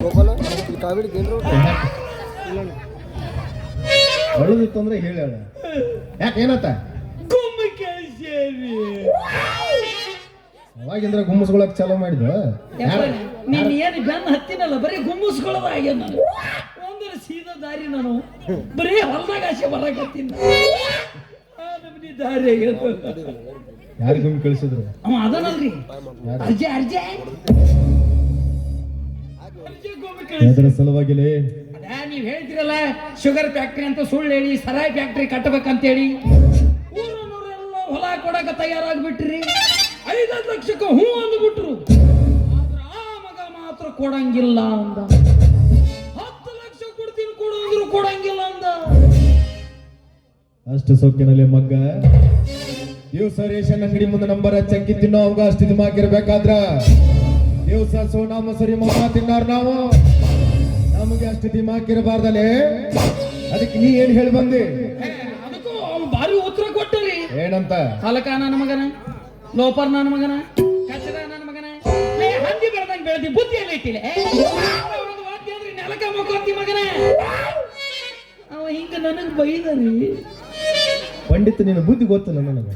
ಗೋಪಾಲ ಈ ಕಾವಿಡಿ ಕೇಂದ್ರ ಅಳುದಿತ್ತು ಅಂದ್ರೆ ಹೇಳ ಯಾಕೆ ಏನತ್ತ ಅವಾಗಿಂದ್ರ ಗುಮ್ಮಸ್ಕೊಳಕ್ ಚಾಲೂ ಮಾಡಿದ್ವ? ನೀನ್ ಏನು ಬೆನ್ನ ಹತ್ತಿನಲ್ಲ? ಬರೀ ಗುಮ್ಮಿಸ್ಕೊಳ್ಳೋದ ಆಗ್ಯ ನಾನು. ಒಂದರ ಸೀದಾ ದಾರಿ ನಾನು. ಬರೀ ಹೊಲದಾಗ ಆಸೆ ಬರಕತ್ತೀನಿ ದಾರಿ ಆಗ್ಯದ ಯಾರು ಗುಮ್ಮಿ ಕಳಿಸಿದ್ರು? ಅವ ಅದನಲ್ರಿ. ಅರ್ಜೆ ಅರ್ಜೆ. ಅದರ ಸಲುವಾಗಿಲೇ ಅದೇ ನೀವ್ ಹೇಳ್ತಿರಲ್ಲ ಶುಗರ್ ಫ್ಯಾಕ್ಟರಿ ಅಂತ ಸುಳ್ಳು ಹೇಳಿ ಸರಾಯಿ ಫ್ಯಾಕ್ಟ್ರಿ ಕಟ್ಟಬೇಕಂತೇಳಿ. ಊರನ್ನೂರೆಲ್ಲ ಹೊಲ ಕೊಡಕ ತಯಾರಾಗ್ಬಿಟ್ರಿ. ಐದೈದು ಲಕ್ಷಕ್ಕೆ ಹೂ ಅಂದ್ಬಿಟ್ರು. ಆದ್ರ ಆ ಮಗ ಮಾತ್ರ ಕೊಡಂಗಿಲ್ಲ ಅಂದ. ಹತ್ತು ಲಕ್ಷ ಕೊಡ್ತೀನಿ ಕೊಡು ಅಂದ್ರು ಕೊಡಂಗಿಲ್ಲ ಅಂದ. ಅಷ್ಟು ಸೊಕ್ಕಿನಲ್ಲಿ ಮಗ್ಗ ದಿವಸ ರೇಷನ್ ಅಂಗಡಿ ಮುಂದೆ ನಂಬರ್ ಚಂಕಿ ತಿನ್ನೋ ಅವಾಗ ಅಷ್ಟು ಇದು ಹಾಕಿರ್ಬೇಕಾದ್ರ ದಿವಸ ಸೋನಾ ಮೊಸರಿ ಮಗ ತಿನ್ನಾರ ನಾವು. ನಮಗೆ ಅಷ್ಟು ದಿಮ ಹಾಕಿರಬಾರ್ದಲೆ ಅದಕ್ಕೆ ನೀ ಏನ್ ಹೇಳಿ ಬಂದಿ? ಅದಕ್ಕೂ ಅವ್ನು ಭಾರಿ ಉತ್ತರ ಕೊಟ್ಟರಿ. ಏನಂತ? ಕಾಲಕ ನನ್ನ ಮಗನ? ಲೋಪರ್ ನನ್ನ ಮಗನ? ಕಚರ ನನ್ನ ಮಗನ? ಲೇ ಹಂದಿ ಬೆಳೆದಂಗ್ ಬೆಳೆದಿ ಇಟ್ಟಿಲ್ಲ. ಅವ್ರದ್ದು ವಾದ್ಯ ಅಂದ್ರೆ ನೆಲಕ ಮಕ್ಕೊಂತಿ ಮಗನ. ಅವ ಹಿಂಗ ನನಗ್ ಬೈದರಿ. ಪಂಡಿತ ನಿನ್ನ ಬುದ್ಧಿ ಗೊತ್ತಿಲ್ಲ ನನಗೆ?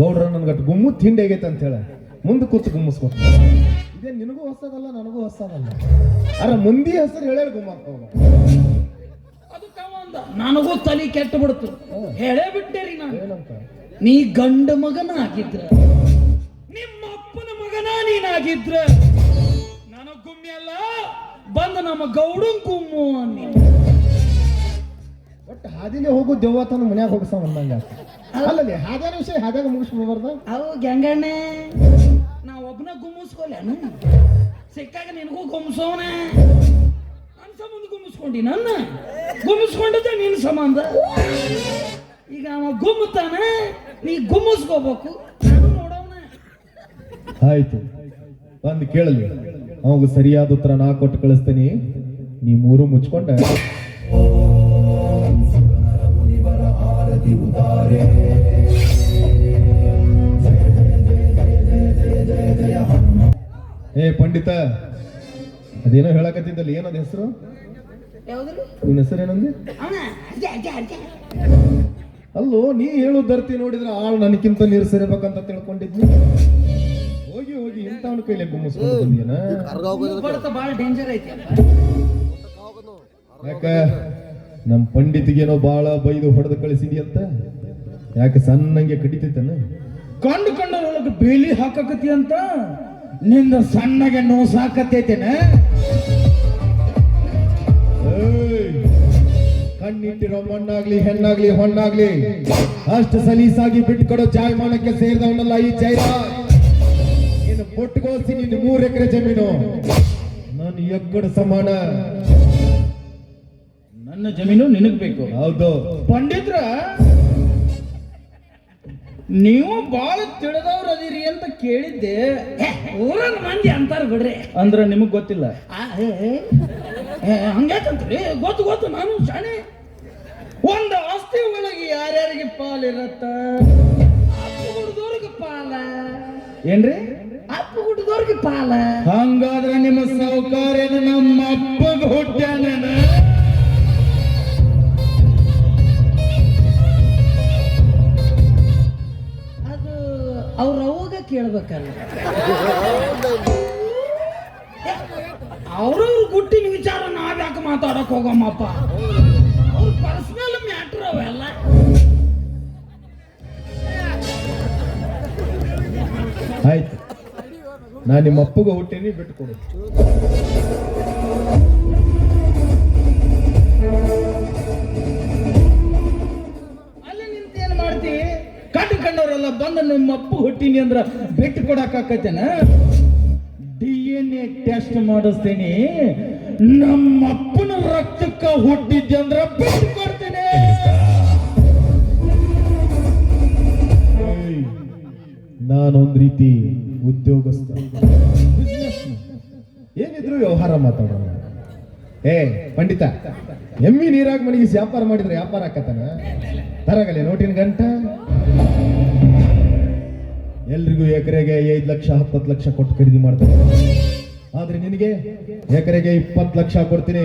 ಗೌಡ್ರ ನನ್ಗಟ್ಟು ಗುಮ್ಮು ತಿಂಡಿ ಆಗೈತೆ ಅಂತ ಹೇಳ. ಮುಂದೆ ಕೂತು ಗುಮ್ಮಿಸ್ಕೊತ ಇದೇ ನಿನಗೂ ಹೊಸದಲ್ಲ ನನಗೂ ಹೊಸದಲ್ಲ. ಅರ ಮುಂದಿ ಹೆಸರು ಹೇಳೇ ಅದಕ್ಕ ಅಂದ ನನಗೂ ತಲೆ ಕೆಟ್ಟು ಬಿಡ್ತು. ಹೇಳೇ ರೀ ನಾನು. ಏನಂತ? ನೀ ಗಂಡ ಮಗನ ಆಗಿದ್ರ ನಿಮ್ಮ ಅಪ್ಪನ ಮಗನ ನೀನಾಗಿದ್ರ. ನನಗ್ ಗುಮ್ಮಿ ಅಲ್ಲ. ಬಂದ ನಮ್ಮ ಗೌಡನ್ ಕುಮ್ಮು ಅನ್ನಿ. ಒಟ್ಟು ಹಾದಿಲೆ ಹೋಗು ದೇವತನ ಮನ್ಯಾಗ ಹೋಗಸ ಅಂದಂಗ ಅಲ್ಲಲ್ಲಿ ಹಾದ್ಯಾನ ವಿಷಯ ಹಾದ್ಯಾಗ ಮುಗಿಸ್ಬಿಡ್ಬಾರ್ದ? ಅವು ಗಂಗಣ್ಣೆ ನಾ ಗುಮ್ಮಿಸ್ಕೊಲ್ಲ ಸಿಕ್ಕಾಗ ನಿನಗೂ ಗುಮ್ಸೋನ ನನ್ನ ಸಂಬಂಧ ಗುಮ್ಮಿಸ್ಕೊಂಡಿ ನನ್ನ? ಗುಮ್ಮಿಸ್ಕೊಂಡಿದ್ದೆ ನಿನ್ನ ಸಂಬಂಧ? ಈಗ ಅವ ಗುಮ್ಮತಾನ ನೀ ಗುಮ್ಮಿಸ್ಕೋಬೇಕು. ನೋಡೋಣ ಆಯ್ತು. ಬಂದು ಕೇಳಲಿ. ಅವಾಗ ಸರಿಯಾದ ಉತ್ತರ ನಾ ಕೊಟ್ಟು ಕಳಿಸ್ತೀನಿ. ನೀ ಮೂರು ಮುಚ್ಕೊಂಡ ಏ ಪಂಡಿತ. ಅದೇನೋ ಹೇಳಕತ್ತಿದ್ದಲ್ಲ ಏನದ ಹೆಸರು? ನಿನ್ನ ಹೆಸರು ಏನಂದಿ? ಅವನ ಅರ್ಜೆ ಅರ್ಜೆ ಅರ್ಜೆ ಅಲ್ಲೋ ನೀ ಹೇಳು ಧರ್ತಿ ನೋಡಿದ್ರೆ ಆಳು ನನಗಿಂತ ನೀರು ಸರಿಬೇಕಂತ ತಿಳ್ಕೊಂಡಿದ್ವಿ ಹೋಗಿ ಹೋಗಿ ಕೈಲಿ ಡೇಂಜರ್ ಐತಿ ಅಪ್ಪ. ಯಾಕ ನಮ್ ಪಂಡಿತಿಗೇನೋ ಬಾಳ ಬೈದು ಹೊಡೆದು ಕಳಿಸಿದಿ ಅಂತ ಯಾಕೆ ಸಣ್ಣಂಗೆ ಕಡಿತೈತನ? ಕಂಡು ಕಂಡರೊಳಗೆ ಬೇಲಿ ಹಾಕಕತಿ ಅಂತ? ನಿಂದ ಸಣ್ಣಗೆ ನೋವು ಏಯ್! ಕಣ್ಣಿಟ್ಟಿರೋ ಮಣ್ಣಾಗ್ಲಿ ಹೆಣ್ಣಾಗ್ಲಿ ಹೊಣ್ಣಾಗ್ಲಿ ಅಷ್ಟು ಸಲೀಸಾಗಿ ಬಿಟ್ಕೊಡೋ ಜಾಯಮಾನಕ್ಕೆ ಸೇರಿದವನಲ್ಲ ಈ ಚೈರ ಇನ್ನು ಪೊಟ್ಟುಗೋಸಿ ನಿನ್ನ ಮೂರು ಎಕರೆ ಜಮೀನು. ನಾನು ಎಕ್ಕಡ ಸಮಾನ. ನನ್ನ ಜಮೀನು ನಿನಗ್ ಬೇಕು. ಹೌದು. ಪಂಡಿತ್ರ ನೀವು ಬಾಳ ತಿಳಿದವ್ರು ಅದಿರಿ ಅಂತ ಕೇಳಿದ್ದೆ. ಊರಲ್ಲಿ ಮಂದಿ ಅಂತಾರ ಬಿಡ್ರಿ. ಅಂದ್ರೆ ನಿಮಗ್ ಗೊತ್ತಿಲ್ಲ. ಹಂಗ್ಯಾಕಂತ್ರಿ? ಗೊತ್ತು ಗೊತ್ತು ನಾನು ಶಾಣೆ. ಒಂದು ಆಸ್ತಿ ಒಳಗೆ ಯಾರ್ಯಾರಿಗೆ ಪಾಲಿರತ್ತ ಅಪ್ಪು ಹುಡ್ದವ್ರಿಗೆ ಪಾಲ. ಏನ್ರಿ? ಅಪ್ಪ ಹುಡ್ದವ್ರಿಗೆ ಪಾಲ. ಹಂಗಾದ್ರೆ ನಿಮ್ಮ ಸೌಕರ್ಯ ನಮ್ಮ ಅಪ್ಪಗ ಹುಟ್ಟ್ಯಾನ ಕೇಳ್ಬೇಕಲ್ಲ. ಅವ್ರವ್ರ ಗುಟ್ಟಿನ ವಿಚಾರ ನಾವ್ಯಾಕೆ ಮಾತಾಡಕ್ ಹೋಗಮ್ಮಪ್ಪ? ಅವ್ರ ಪರ್ಸನಲ್ ಮ್ಯಾಟ್ರ್ ಅವೆಲ್ಲ. ಆಯ್ತು. ನಾ ನಿಮ್ಮ ಅಪ್ಪಗೆ ಹುಟ್ಟೇನಿ ಅಲ್ಲಿ ಹುಟ್ಟಿನಿ ಅಂದ್ರ ಬಿಟ್ಟು ಕೊಡಕ್ಕಾಕತ್ತೇನ ಡಿ ಎನ್ ಎ ಟೆಸ್ಟ್ ಮಾಡಿಸ್ತೀನಿ. ನಮ್ಮ ಅಪ್ಪನ ರಕ್ತಕ್ಕ ಹುಟ್ಟಿದ್ದೆ ಅಂದ್ರ ಬಿಟ್ಟು ಕೊಡ್ತೀನಿ. ನಾನೊಂದ್ ರೀತಿ ಉದ್ಯೋಗಸ್ಥ. ಏನಿದ್ರು ವ್ಯವಹಾರ ಮಾತಾಡೋಣ. ಏ, ಪಂಡಿತ, ಎಮ್ಮಿ ನೀರಾಗ ಮನೆಗೆ ವ್ಯಾಪಾರ ಮಾಡಿದ್ರೆ ವ್ಯಾಪಾರ ಆಕತ್ತಾನ? ತರಗಲೆ, ನೋಟಿನ ಗಂಟ? ಎಲ್ರಿಗೂ ಎಕರೆಗೆ ಐದು ಲಕ್ಷ ಹತ್ತತ್ತು ಲಕ್ಷ ಕೊಟ್ಟು ಖರೀದಿ ಮಾಡ್ತಾರೆ ಆದ್ರೆ ನಿನಗೆ ಎಕರೆಗೆ ಇಪ್ಪತ್ತು ಲಕ್ಷ ಕೊಡ್ತೀನಿ.